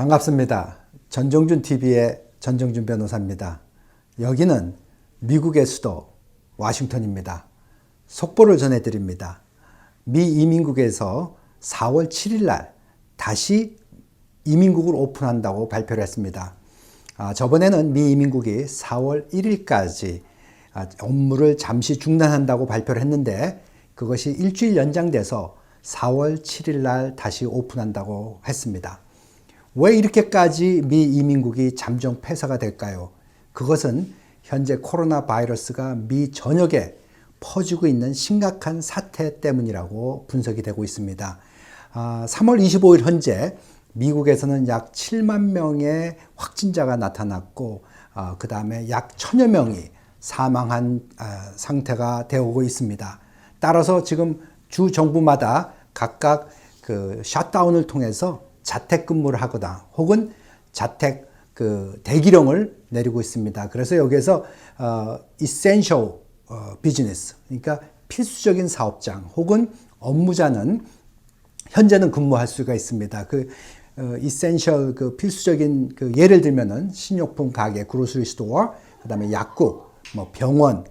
반갑습니다. 전정준 TV의 전정준 변호사입니다. 여기는 미국의 수도 워싱턴입니다. 속보를 전해드립니다. 미 이민국에서 4월 7일 날 다시 이민국을 오픈한다고 발표를 했습니다. 아, 저번에는 미 이민국이 4월 1일까지 아, 업무를 잠시 중단한다고 발표를 했는데 그것이 일주일 연장돼서 4월 7일 날 다시 오픈한다고 했습니다. 왜 이렇게까지 미 이민국이 잠정 폐쇄가 될까요? 그것은 현재 코로나 바이러스가 미 전역에 퍼지고 있는 심각한 사태 때문이라고 분석이 되고 있습니다. 아, 3월 25일 현재 미국에서는 약 7만 명의 확진자가 나타났고, 아, 그 다음에 약 천여 명이 사망한 아, 상태가 되어오고 있습니다. 따라서 지금 주 정부마다 각각 그 셧다운을 통해서 자택 근무를 하거나 혹은 자택 그 대기령을 내리고 있습니다. 그래서 여기에서 어, essential 어, 비즈니스 그러니까 필수적인 사업장 혹은 업무자는 현재는 근무할 수가 있습니다. 그 어, essential 그 필수적인 그 예를 들면은 신용품 가게, 그로스리 스토어, 그다음에 약국, 뭐 병원,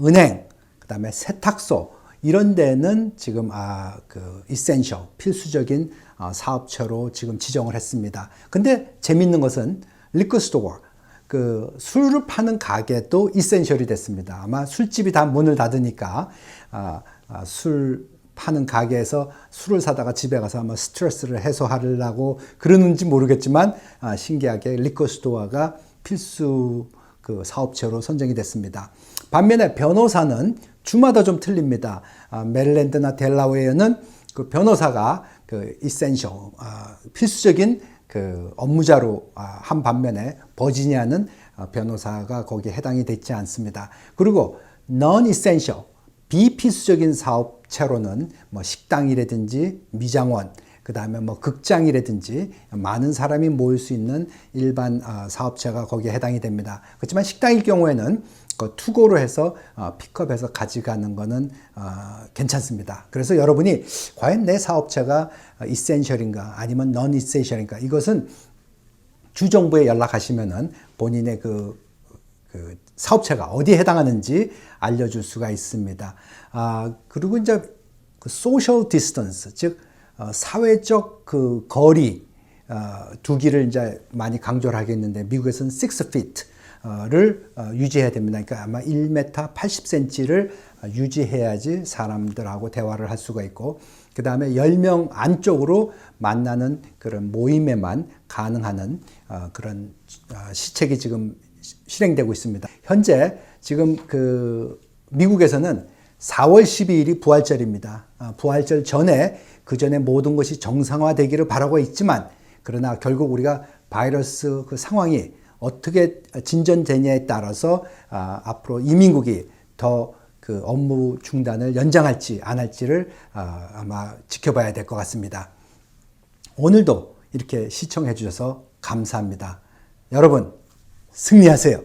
은행, 그다음에 세탁소 이런 데는 지금 아그 essential 필수적인 어, 사업체로 지금 지정을 했습니다. 근데 재밌는 것은 리커 스토어 그 술을 파는 가게도 이센셜이 됐습니다. 아마 술집이 다 문을 닫으니까 아, 아, 술 파는 가게에서 술을 사다가 집에 가서 아마 스트레스를 해소하려고 그러는지 모르겠지만 아, 신기하게 리커 스토어가 필수 그 사업체로 선정이 됐습니다. 반면에 변호사는 주마다 좀 틀립니다. 아, 메릴랜드나 델라웨어는 그 변호사가 그 이센셜 아, 필수적인 그 업무자로 아, 한 반면에 버지니아는 아, 변호사가 거기에 해당이 되지 않습니다. 그리고 non essential 비필수적인 사업체로는 뭐 식당이라든지 미장원 그 다음에 뭐 극장이라든지 많은 사람이 모일 수 있는 일반 아, 사업체가 거기에 해당이 됩니다. 그렇지만 식당일 경우에는 그 투고로 해서 어, 픽업해서 가져가는 거는 어, 괜찮습니다. 그래서 여러분이 과연 내 사업체가 이센셜인가 아니면 넌 이센셜인가 이것은 주정부에 연락하시면은 본인의 그, 그 사업체가 어디에 해당하는지 알려줄 수가 있습니다. 아 그리고 이제 그 소셜 디스턴스 즉 어, 사회적 그 거리 어, 두기를 이제 많이 강조를 하겠는데 미국에서는 6 feet 를 어, 유지해야 됩니다. 그러니까 아마 1m 80cm를 유지해야지 사람들하고 대화를 할 수가 있고 그 다음에 10명 안쪽으로 만나는 그런 모임에만 가능하는 어, 그런 어, 시책이 지금 실행되고 있습니다. 현재 지금 그 미국에서는 4월 12일이 부활절입니다. 부활절 전에 그 전에 모든 것이 정상화되기를 바라고 있지만 그러나 결국 우리가 바이러스 그 상황이 어떻게 진전되냐에 따라서 아, 앞으로 이민국이 더 그 업무 중단을 연장할지 안 할지를 아, 아마 지켜봐야 될 것 같습니다. 오늘도 이렇게 시청해 주셔서 감사합니다. 여러분 승리하세요.